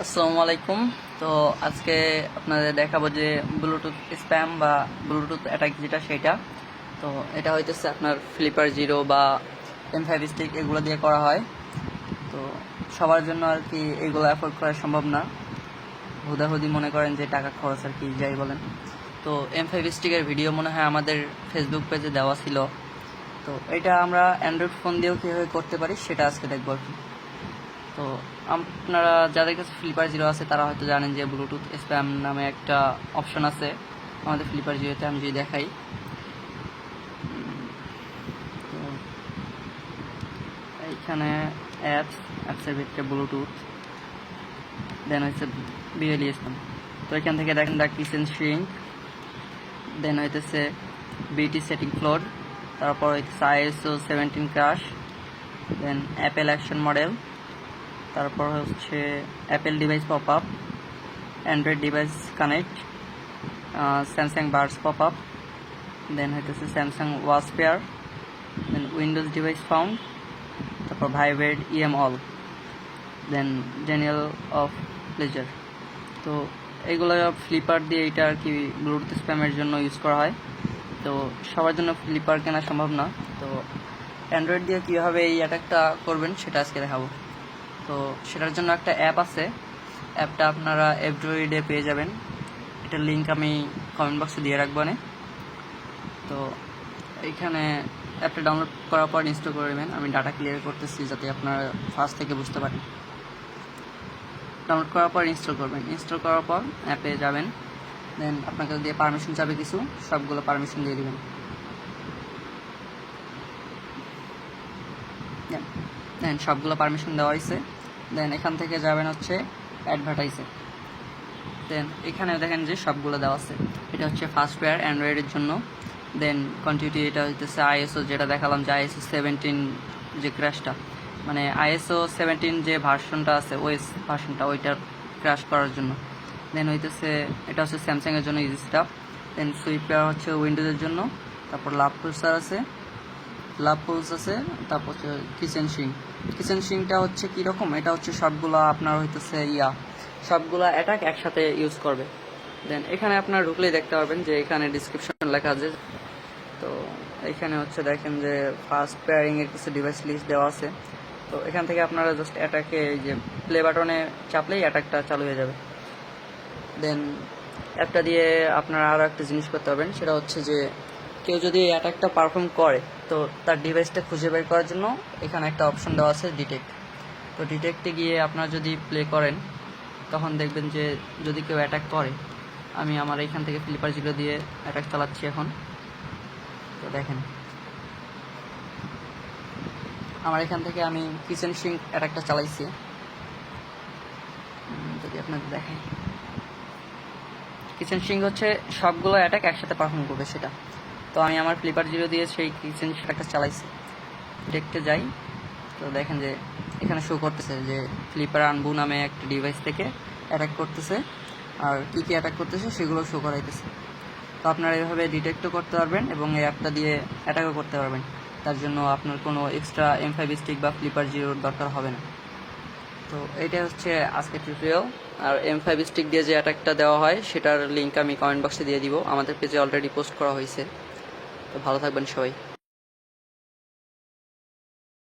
আসসালামু আলাইকুম। তো আজকে আপনাদের দেখাবো যে ব্লুটুথ স্প্যাম বা ব্লুটুথ অ্যাটাক যেটা সেটা। তো এটা হইতেছে আপনার ফ্লিপার জিরো বা এম ফাইভ স্টিক এগুলো দিয়ে করা হয়। তো সবার জন্য আর কি এগুলো অ্যাফোর্ড করা সম্ভব না। হুদাহুদি মনে করেন যে টাকা খরচ আর কি, যাই বলেন। তো এম ফাইভ স্টিকের ভিডিও মনে হয় আমাদের ফেসবুক পেজে দেওয়া ছিল। তো এটা আমরা অ্যান্ড্রয়েড ফোন দিয়েও কীভাবে করতে পারি সেটা আজকে দেখব আর কি। তো আপনারা যাদের কাছে ফ্লিপার জিরো আছে, তারা হয়তো জানেন যে ব্লুটুথ স্প্যাম নামে একটা অপশন আছে। আমাদের ফ্লিপার জিরোতে আমি যদি দেখাই। এইখানে অ্যাপস অ্যাপসের ভিতরে ব্লুটুথ দেন হচ্ছে বিএলই স্প্যাম তো এখান থেকে দেখেন দ্য কিচেন শ্রিঙ্ক দেন হইতেছে বিটি সেটিং ফ্লোর তারপর হইতেছে iOS seventeen crash then Apple action model তারপর হচ্ছে Apple device pop up Android device connect Samsung buds pop up then হইতেছে Samsung watch pair then Windows device found তারপর vibrate em all then জেনিয়াল of pleasure তো এইগুলো flipper দিয়ে এটা আর কি Bluetooth স্প্যামের জন্য ইউজ করা হয়। তো সবার জন্য ফ্লিপার কেনা সম্ভব না। তো অ্যান্ড্রয়েড দিয়ে কীভাবে এই অ্যাটাকটা করবেন, সেটা আজকে দেখাবো। তো সেটার জন্য একটা অ্যাপ আছে। অ্যাপটা আপনারা অ্যান্ড্রয়েডে পেয়ে যাবেন। এটার লিঙ্ক আমি কমেন্ট বক্সে দিয়ে রাখব নে তো এইখানে অ্যাপটা ডাউনলোড করার পর ইনস্টল করে নেবেন। আমি ডাটা ক্লিয়ার করতেছি যাতে আপনারা ফার্স্ট থেকে বুঝতে পারেন। ডাউনলোড করার পর ইনস্টল করবেন। ইনস্টল করার পর অ্যাপে যাবেন। দেন আপনাকে দিয়ে পারমিশন চাবে কিছু, সবগুলো পারমিশন দিয়ে দিবেন। দেন, সবগুলো পারমিশন দেওয়া হয়েছে দেন এখান থেকে যাবেন হচ্ছে অ্যাডভার্টাইজে দেন এখানে দেখেন যে সবগুলো দেওয়া আছে। এটা হচ্ছে ফার্স্ট পেয়ার অ্যান্ড্রয়েডের জন্য। দেন কন্টিনিউটি এটা হইতেছে আইএসও যেটা দেখালাম যে আইএসও সেভেন্টিন যে ক্র্যাশটা মানে আইএসও সেভেন্টিন যে ভার্সনটা আছে ওএস ভার্সনটা ওইটার ক্র্যাশ করার জন্য। দেন হইতেছে, এটা হচ্ছে স্যামসাংয়ের জন্য easy stuff then swift pair হচ্ছে উইন্ডোজের জন্য। তারপর লাভ প্রসার আছে। লাভ পোলস আছে, তারপর হচ্ছে কিচেন শিং কিচেন শিংটা হচ্ছে কীরকম এটা হচ্ছে সবগুলো আপনার হইতেছে ইয়া। সবগুলা অ্যাটাক একসাথে ইউজ করবে। দেন এখানে আপনার ঢুকলেই দেখতে পারবেন যে এখানে ডিসক্রিপশন লেখা আছে। তো এখানে হচ্ছে দেখেন যে ফার্স্ট পেয়ারিং এর কিছু ডিভাইস লিস্ট দেওয়া আছে। তো এখান থেকে আপনারা জাস্ট অ্যাটাকে এই যে প্লে বাটনে চাপলেই অ্যাটাকটা চালু হয়ে যাবে। দেন অ্যাপটা দিয়ে আপনারা আরও একটা জিনিস করতে পারবেন, সেটা হচ্ছে যে কেউ যদি অ্যাটাকটা পারফর্ম করে, তো তার ডিভাইসটা খুঁজে বের করার জন্য এখানে একটা অপশন দেওয়া আছে ডিটেক্ট তো ডিটেক্টে গিয়ে আপনারা যদি প্লে করেন, তখন দেখবেন যে যদি কেউ অ্যাটাক করে, আমি আমার এখান থেকে ফ্লিপার জিরো দিয়ে অ্যাটাক চালাচ্ছি এখন। তো দেখেন। আমার এখান থেকে আমি কিচেন সিঙ্ক অ্যাটাকটা চালাইছি। যদি আপনাদের দেখাই। কিচেন সিঙ্ক হচ্ছে সবগুলো অ্যাটাক একসাথে পারফর্ম করবে সেটা। তো আমি আমার ফ্লিপার জিরো দিয়ে সেই কিচেন সেটাকে চালাইছি। দেখতে যাই, তো দেখেন যে এখানে শো করতেছে যে ফ্লিপার আনবু নামে একটা ডিভাইস থেকে অ্যাটাক করতেছে। আর কী কী অ্যাটাক করতেছে সেগুলো শো করাইতেছে। তো আপনারা এভাবে ডিটেক্টও করতে পারবেন এবং এই অ্যাপটা দিয়ে অ্যাটাকও করতে পারবেন। তার জন্য আপনার কোনো এক্সট্রা এম ফাইভ স্টিক বা ফ্লিপার জিরোর দরকার হবে না। তো এটা হচ্ছে আজকের টিউটোরিয়াল আর এম ফাইভ স্টিক দিয়ে যে অ্যাটাকটা দেওয়া হয়, সেটার লিঙ্ক আমি কমেন্ট বক্সে দিয়ে দিব। আমাদের পেজে অলরেডি পোস্ট করা হয়েছে। ভালো থাকবেন সবাই।